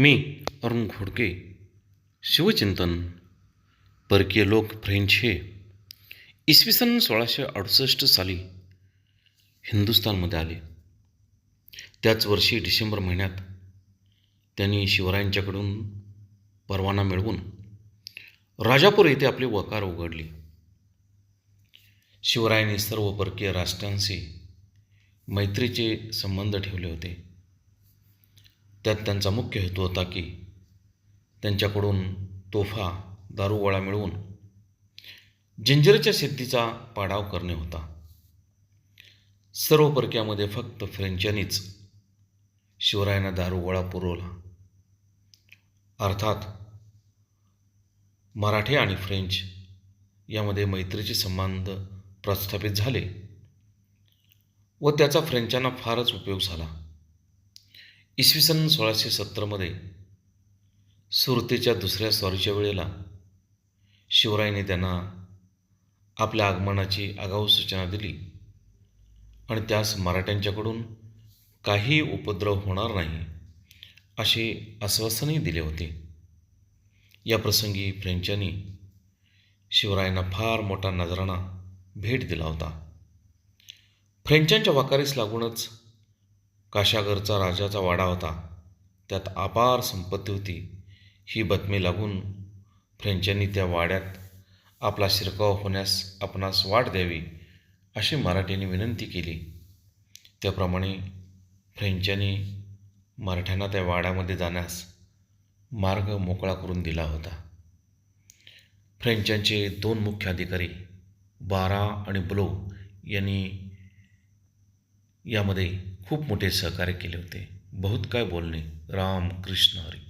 मी अरुण घोडके शिवचिंतन परकीय लोक फ्रेंच हे इसवी सन सोळाशे अडुसष्ट साली हिंदुस्थानमध्ये आले. त्याच वर्षी डिसेंबर महिन्यात त्यांनी शिवरायांच्याकडून परवाना मिळवून राजापूर येथे आपली वकार उघडली. शिवरायांनी सर्व परकीय राष्ट्रांशी मैत्रीचे संबंध ठेवले होते. त्यात त्यांचा मुख्य हेतू होता की त्यांच्याकडून तोफा दारुगोळा मिळवून जिंजरच्या सिद्धीचा पाडाव करणे होता. सर्व परक्यामध्ये फक्त फ्रेंचांनीच शिवरायांना दारुगोळा पुरवला. अर्थात मराठी आणि फ्रेंच यामध्ये मैत्रीचे संबंध प्रस्थापित झाले व त्याचा फ्रेंचांना फारच उपयोग झाला. इसवी सन सोळाशे सत्तरमध्ये सुरतेच्या दुसऱ्या स्वारीच्या वेळेला शिवरायने त्यांना आपल्या आगमनाची आगाऊ सूचना दिली. आणि त्यास मराठ्यांच्याकडून काही उपद्रव होणार नाही असे आश्वासनही दिले होते. या प्रसंगी फ्रेंचांनी शिवरायांना फार मोठा नजराणा भेट दिला होता. फ्रेंचांच्या वाकारीस लागूनच काशागरचा राजाचा वाडा होता. त्यात अपार संपत्ती होती. ही बातमी लागून फ्रेंचांनी त्या वाड्यात आपला शिरकाव होण्यास आपणास वाट द्यावी अशी मराठ्यांनी विनंती केली. त्याप्रमाणे फ्रेंचांनी मराठ्यांना त्या वाड्यामध्ये जाण्यास मार्ग मोकळा करून दिला होता. फ्रेंचांचे दोन मुख्य अधिकारी बारा आणि ब्लो यांनी यामध्ये खूप मोठे सहकार्य केले होते. बहुत काय बोलणे. राम कृष्ण हरी.